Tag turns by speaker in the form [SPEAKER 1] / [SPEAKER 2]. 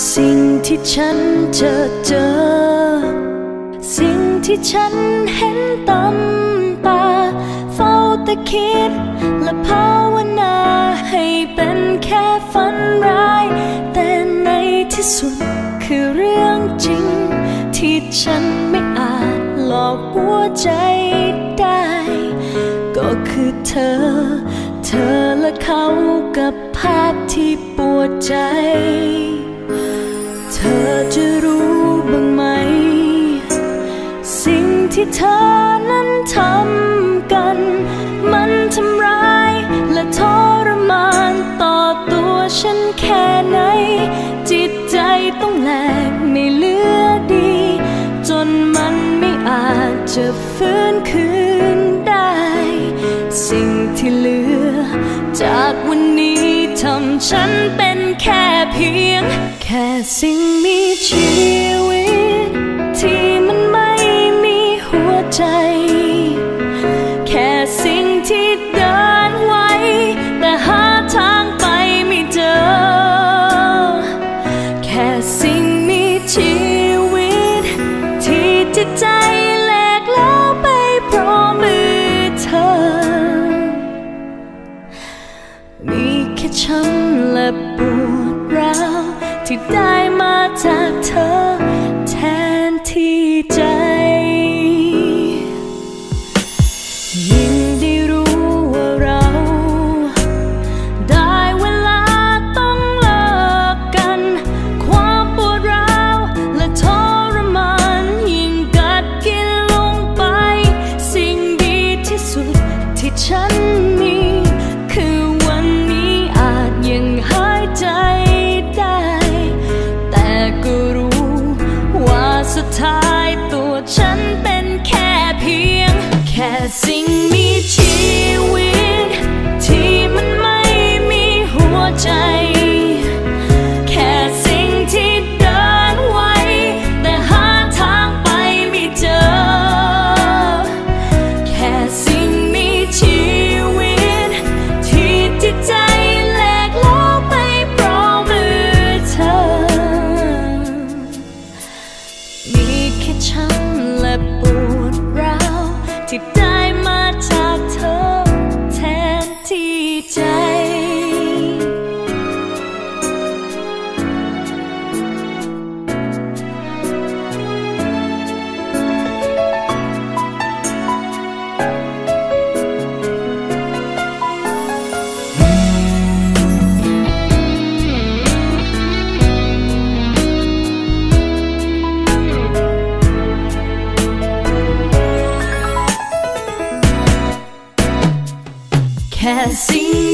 [SPEAKER 1] สิ่งที่ฉันเจอเจอ สิ่งที่ฉันเห็นตำตา เฝ้าแต่คิดและภาวนาให้เป็นแค่ฝันร้าย แต่ในที่สุดคือเรื่องจริง ที่ฉันไม่อาจหลอกหัวใจได้ ก็คือเธอ เธอและเขากับภาพที่ปวดใจ ที่เธอนั้นทำกัน มันทำร้ายและทรมานต่อตัวฉันแค่ไหน จิตใจต้องแหลกไม่เหลือดี จนมันไม่อาจจะฟื้นคืนได้ สิ่งที่เหลือ จากวันนี้ทำฉันเป็นแค่เพียง แค่สิ่งมีชีวิต ที่ได้มาจากเธอแทนที่ใจยิ่งได้รู้ว่าเราได้เวลาต้องเลิกกันความปวดร้าวและทรมานยิ่งกัดกินลงไปสิ่งดีที่สุดที่ฉัน แค่ช้ำและปวดร้าวที่ has seen